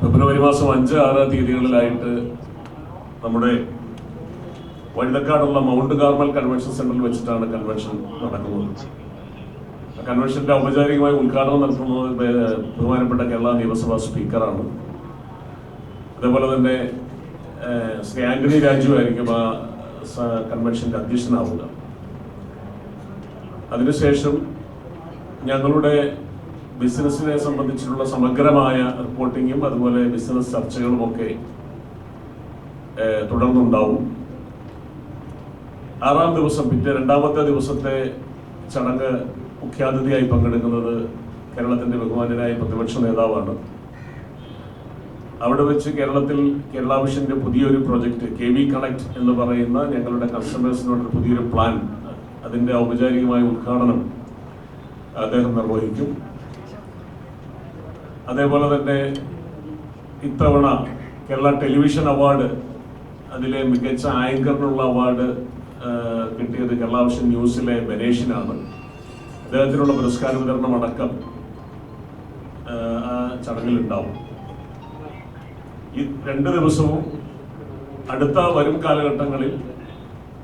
ഫെബ്രുവരി മാസം അഞ്ച് ആറ് തീയതികളിലായിട്ട് നമ്മുടെ വഴുതക്കാടുള്ള മൗണ്ട് കാർമൽ കൺവെൻഷൻ സെന്ററിൽ വെച്ചിട്ടാണ് കൺവെൻഷൻ നടക്കുന്നത്. കൺവെൻഷന്റെ ഔപചാരികമായി ഉദ്ഘാടനം നടത്തുന്നത് ബഹുമാനപ്പെട്ട കേരള നിയമസഭാ സ്പീക്കറാണ്. അതേപോലെ തന്നെ ശ്രീ ആന്റണി രാജു ആയിരിക്കും ആ കൺവെൻഷന്റെ അധ്യക്ഷനാവുക. അതിനുശേഷം ഞങ്ങളുടെ ബിസിനസ്സിനെ സംബന്ധിച്ചിട്ടുള്ള സമഗ്രമായ റിപ്പോർട്ടിങ്ങും അതുപോലെ ബിസിനസ് ചർച്ചകളും ഒക്കെ തുടർന്നുണ്ടാവും. ആറാം ദിവസം പിറ്റേ രണ്ടാമത്തെ ദിവസത്തെ ചടങ്ങ് മുഖ്യാതിഥിയായി പങ്കെടുക്കുന്നത് കേരളത്തിന്റെ ബഹുമാനായ പ്രതിപക്ഷ നേതാവാണ്. അവിടെ വെച്ച് കേരളത്തിൽ കേരള വിഷന്റെ പുതിയൊരു പ്രൊജക്ട് കെ വി കണക്ട് എന്ന് പറയുന്ന ഞങ്ങളുടെ കസ്റ്റമേഴ്സിനോടൊരു പുതിയൊരു പ്ലാൻ അതിന്റെ ഔപചാരികമായ ഉദ്ഘാടനം അദ്ദേഹം നിർവഹിക്കും. അതേപോലെ തന്നെ ഇത്തവണ കേരള ടെലിവിഷൻ അവാർഡ് അതിലെ മികച്ച ആങ്കറിനുള്ള അവാർഡ് കിട്ടിയത് കേരള വിഷൻ ന്യൂസിലെ ബനേഷിനാണ്. അദ്ദേഹത്തിനുള്ള പുരസ്കാര വിതരണം അടക്കം ആ, ചടങ്ങിലുണ്ടാവും. ഈ രണ്ട് ദിവസവും അടുത്ത വരും കാലഘട്ടങ്ങളിൽ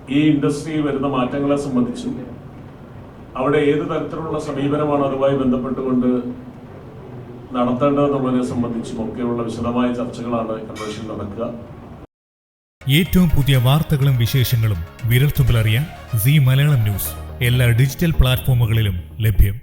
ഈ ഇൻഡസ്ട്രിയിൽ വരുന്ന മാറ്റങ്ങളെ സംബന്ധിച്ചും അവിടെ ഏത് തരത്തിലുള്ള സമീപനമാണ് അതുമായി ബന്ധപ്പെട്ടുകൊണ്ട് നടത്തേണ്ടതെന്നുള്ളതിനെ സംബന്ധിച്ചും ഒക്കെയുള്ള വിശദമായ ചർച്ചകളാണ് കൺവെൻഷൻ നടക്കുക. ഏറ്റവും പുതിയ വാർത്തകളും വിശേഷങ്ങളും വിരൽത്തുമ്പിലറിയാൻ സി മലയാളം ന്യൂസ് എല്ലാ ഡിജിറ്റൽ പ്ലാറ്റ്ഫോമുകളിലും ലഭ്യം.